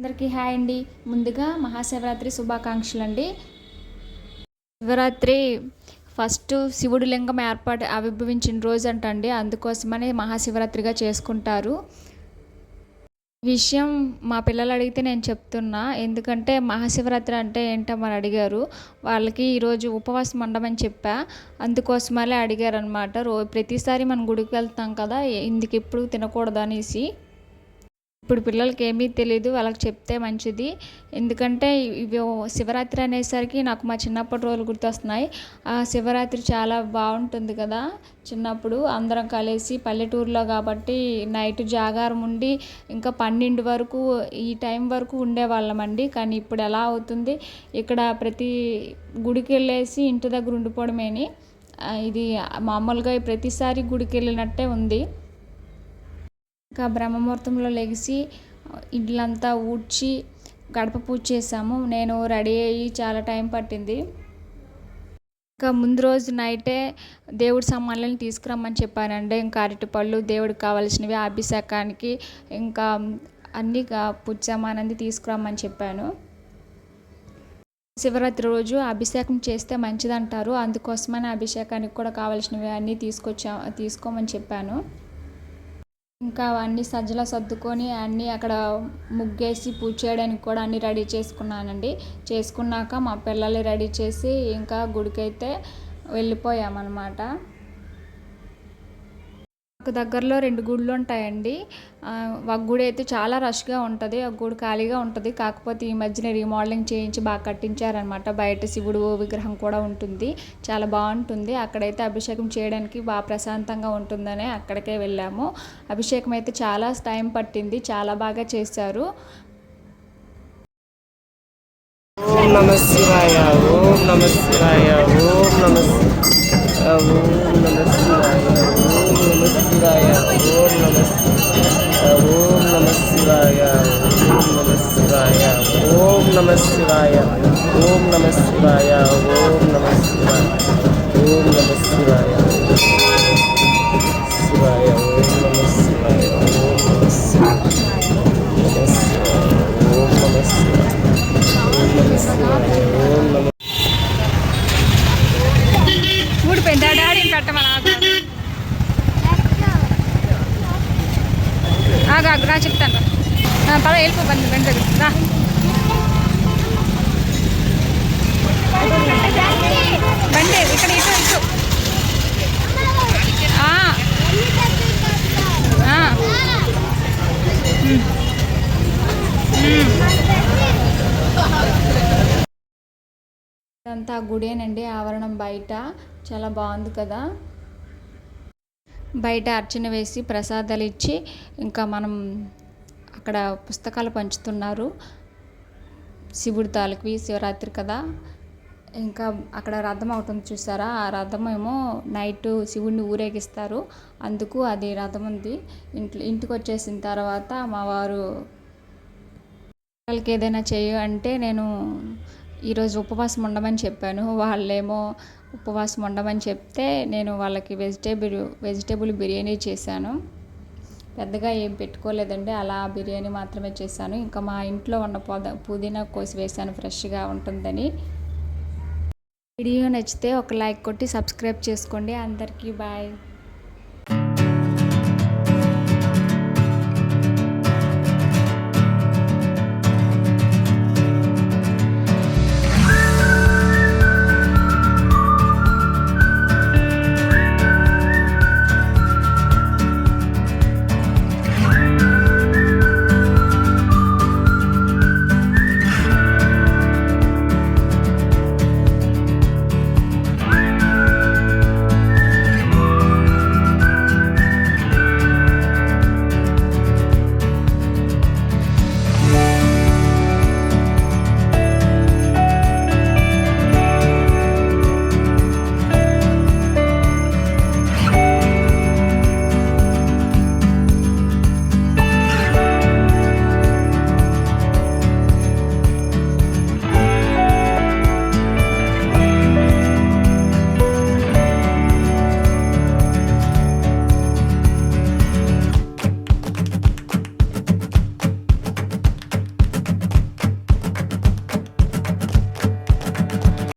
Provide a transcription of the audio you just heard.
అందరికీ హాయ్ అండి. ముందుగా మహాశివరాత్రి శుభాకాంక్షలు అండి శివరాత్రి ఫస్ట్ శివుడు లింగం ఏర్పాటు ఆవిర్భవించిన రోజు అంటండి అందుకోసమని మహాశివరాత్రిగా చేసుకుంటారు. విషయం మా పిల్లలు అడిగితే నేను చెప్తున్నా. ఎందుకంటే మహాశివరాత్రి అంటే ఏంటమ్మని అడిగారు. వాళ్ళకి ఈరోజు ఉపవాసం ఉండమని చెప్పా. అందుకోసమలే అడిగారనమాట రో ప్రతిసారి మనం గుడికి వెళ్తాం కదా ఇందుకు ఎప్పుడు తినకూడదు అనేసి. ఇప్పుడు పిల్లలకి ఏమీ తెలియదు వాళ్ళకి చెప్తే మంచిది. ఎందుకంటే ఇవి శివరాత్రి అనేసరికి నాకు మా చిన్నప్పటి రోజులు గుర్తొస్తున్నాయి. ఆ శివరాత్రి చాలా బాగుంటుంది కదా చిన్నప్పుడు. అందరం కలిసి పల్లెటూరులో కాబట్టి నైట్ జాగారం ఉండి ఇంకా పన్నెండు వరకు ఈ టైం వరకు ఉండేవాళ్ళమండి కానీ ఇప్పుడు ఎలా అవుతుంది? ఇక్కడ ప్రతి గుడికి వెళ్ళేసి ఇంటి దగ్గర ఉండిపోవడమేని. ఇది మామూలుగా ప్రతిసారి గుడికి వెళ్ళినట్టే ఉంది. ఇంకా బ్రహ్మముహూర్తంలో లెగిసి ఇల్లంతా ఊడ్చి గడప పూజ చేసాము నేను రెడీ అయ్యి చాలా టైం పట్టింది. ఇంకా ముందు రోజు నైటే దేవుడి సామాన్లను తీసుకురమ్మని చెప్పానండి. ఇంకా అరటిపళ్ళు దేవుడికి కావాల్సినవి అభిషేకానికి ఇంకా అన్ని పూజ సామానంది తీసుకురమ్మని చెప్పాను. శివరాత్రి రోజు అభిషేకం చేస్తే మంచిదంటారు. అందుకోసమని అభిషేకానికి కూడా కావాల్సినవి అన్నీ తీసుకొచ్చా తీసుకోమని చెప్పాను. ఇంకా అవన్నీ సజ్జల సర్దుకొని అన్నీ అక్కడ ముగ్గేసి పూజ చేయడానికి కూడా అన్నీ రెడీ చేసుకున్నానండి. చేసుకున్నాక మా పిల్లల్ని రెడీ చేసి ఇంకా గుడికైతే వెళ్ళిపోయామన్నమాట. దగ్గరలో రెండు గుళ్ళు ఉంటాయండి. ఒక గుడి అయితే చాలా రష్గా ఉంటుంది. ఒక గుడి ఖాళీగా ఉంటుంది. కాకపోతే ఈ మధ్యన రీమోడలింగ్ చేయించి బాగా కట్టించారనమాట బయట శివుడు విగ్రహం కూడా ఉంటుంది. చాలా బాగుంటుంది. అక్కడైతే అభిషేకం చేయడానికి బాగా ప్రశాంతంగా ఉంటుందని అక్కడికే వెళ్ళాము. అభిషేకం అయితే చాలా టైం పట్టింది. చాలా బాగా చేశారు. ఓం నమ శివాయ ఓం నమ శివాయ ఓం నమ ఓం నమ శివాయ. శివాయ ఓం నమ ఓం నమ శివాయ ఓం నమ శివాయ ఓం నమ శివాయ ఓం నమ శివాయ ఓం నమ శివాయ ఓం నమ శివాయ శివాయ ఓం నమ శివాయ ఓం నమ శివాయ ఓం నమ శివాయ ఓం నమ శివాయ ఓం నమ ఆగు రా చెప్తాను. రా పద వెళ్ళిపో బండి బండి దగ్గర రా. బండి ఇక్కడ ఇటు ఇటు. ఆ, ఇదంతా గుడేనండి ఆవరణం బయట. చాలా బాగుంది కదా. బయట అర్చన వేసి ప్రసాదాలు ఇచ్చి ఇంకా మనం అక్కడ పుస్తకాలు పంచుతున్నారు. శివుడి తాలూకు శివరాత్రి కదా. ఇంకా అక్కడ రథం అవుతుంది చూసారా? ఆ రథం ఏమో నైట్ శివుడిని ఊరేగిస్తారు. అందుకు అది రథం ఉంది. ఇంట్లో ఇంటికి వచ్చేసిన తర్వాత మా వారు వాళ్ళకి ఏదైనా చేయ అంటే నేను ఈరోజు ఉపవాసం ఉండమని చెప్పాను. వాళ్ళేమో ఉపవాసం ఉండమని చెప్తే నేను వాళ్ళకి వెజిటేబుల్ వెజిటేబుల్ బిర్యానీ చేశాను. పెద్దగా ఏం పెట్టుకోలేదండి. అలా బిర్యానీ మాత్రమే చేశాను. ఇంకా మా ఇంట్లో ఉన్న పొద పుదీనా కోసి వేసాను ఫ్రెష్గా ఉంటుందని. వీడియో నచ్చితే ఒక లైక్ కొట్టి సబ్స్క్రైబ్ చేసుకోండి. అందరికీ బాయ్.